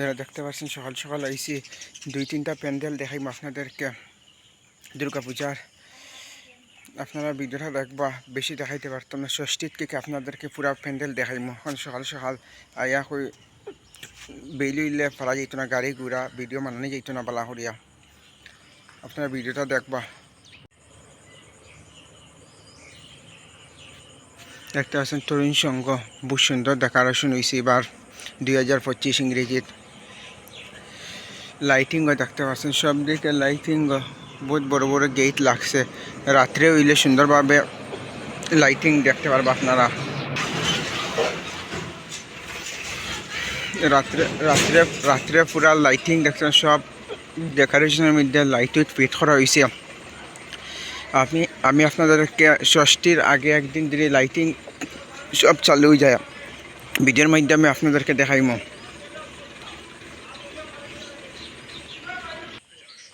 এরা দেখতে পাচ্ছেন, সকাল সকাল আইসি দুই তিনটা প্যান্ডেল দেখাইম আপনাদেরকে দুর্গা পূজার আপনারা ভিডিওটা দেখবা, বেশি দেখাইতে পারতাম না। ষষ্ঠীর থেকে আপনাদেরকে পুরা প্যান্ডেল দেখাইম। এখন সকাল সকাল আয়া কই বেইলি উইলে ফেলা যেত না, গাড়ি ঘোড়া, ভিডিও মানানি যেত না বালা করিয়া আপনারা ভিডিওটা দেখবা। দেখতে পাচ্ছেন তরুণ সংঘ বহু সুন্দর ডেকারেশন হয়েছে এবার। দুই হাজার পঁচিশ ইংরেজির লাইটিংও দেখতে পাচ্ছেন? সব দিকে লাইটিং বহুত বড় বড় গেট লাগছে। রাত্রে হইলে সুন্দরভাবে লাইটিং দেখতে পারবে আপনারা। রাত্রে রাত্রে রাত্রে পুরা লাইটিং দেখছেন, সব ডেকোরেশনের মধ্যে লাইট ফিট করা হয়েছে আপনি আমি আপনাদেরকে ষষ্ঠীর আগে একদিন ধরে লাইটিং সব চালু হয়ে যায়। ভিডিওর মাধ্যমে আপনাদেরকে দেখাইম।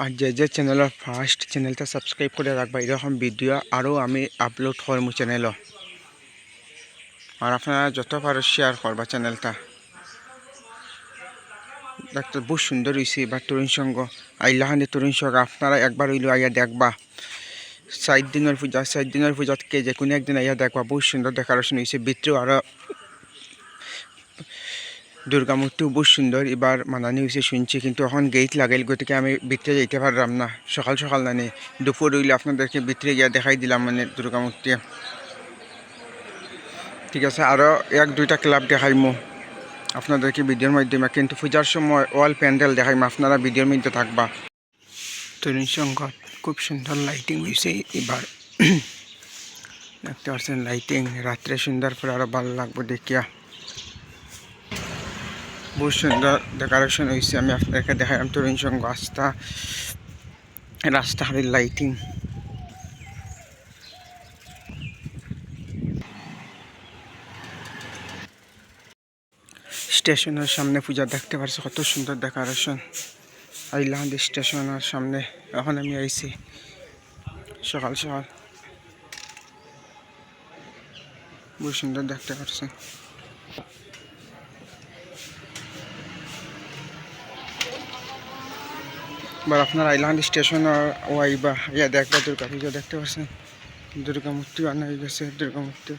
আর যে যে চ্যানেলের ফার্স্ট চ্যানেলটা সাবস্ক্রাইব করে রাখবা, এরকম ভিডিও আরও আমি আপলোড করব চ্যানেলও আর আপনারা যত পারো শেয়ার করবা চ্যানেলটা ডাক্তার বহু সুন্দর হয়েছে এবার তরুণ সঙ্গ আইলাহানি তরুণ সঙ্গ আপনারা একবার হইলেও আইয়া দেখবা। সাত দিনের পূজা সাত দিনের পূজাতকে যে কোনো একদিন আইয়া দেখবা বহু সুন্দর ডেকোরেশন হয়েছে ভিতরেও আরও দুর্গা মূর্তিও বহু সুন্দর এবার মানানি হয়েছে শুনছি, কিন্তু এখন গেট লাগাইল গতিকে আমি ভিতরে যেতে পারলাম না, সকাল সকাল নানি। দুপুর হইলে আপনাদেরকে ভিতরে গিয়ে দেখাই দিলাম মানে দুর্গা মূর্তি ঠিক আছে আরও এক দুইটা ক্লাব দেখাইমু আপনাদেরকে ভিডিওর মাধ্যমে, কিন্তু পূজার সময় ওয়াল প্যান্ডেল দেখাইমু আপনারা ভিডিওর মধ্যে থাকবা। তরুণ সংঘ খুব সুন্দর লাইটিং হয়েছে এবার দেখতে পাচ্ছেন লাইটিং রাত্রে সুন্দর করে আরও ভালো লাগবে দেখিয়া। বহু সুন্দর ডেকোরেশন হয়েছে আমি আপনাদেরকে দেখালাম তরুণ সংঘ রাস্তা রাস্তাঘাটের লাইটিং স্টেশনের সামনে পূজা দেখতে পাচ্ছি কত সুন্দর ডেকোরেশন আইলাহান্দি স্টেশনের সামনে, এখন আমি আইছি, সকাল সকাল। বহু সুন্দর দেখতে পাচ্ছি এবার আপনার আইলাহান্দি স্টেশন ও আইবা ইয়া দেখবা দুর্গা পূজা দেখতে পাচ্ছেন? দুর্গা মূর্তি হয়ে গেছে, দুর্গা মূর্তি।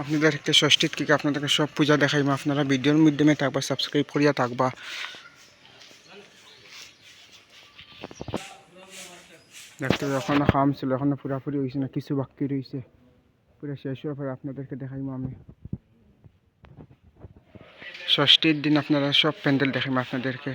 আপনাদেরকে ষষ্ঠীর থেকে আপনাদেরকে সব পূজা দেখাইমা, আপনারা ভিডিওর মাধ্যমে থাকবা সাবস্ক্রাইব করিয়া থাকবা। দেখতে এখনও খাম ছিল, এখনও পুরাপুরি হয়েছে না, কিছু বাকি রয়েছে পুরো শেষ হওয়ার পরে আপনাদেরকে দেখাইমা আমি। ষষ্ঠীর দিন আপনারা সব প্যান্ডেল দেখেন আপনাদেরকে।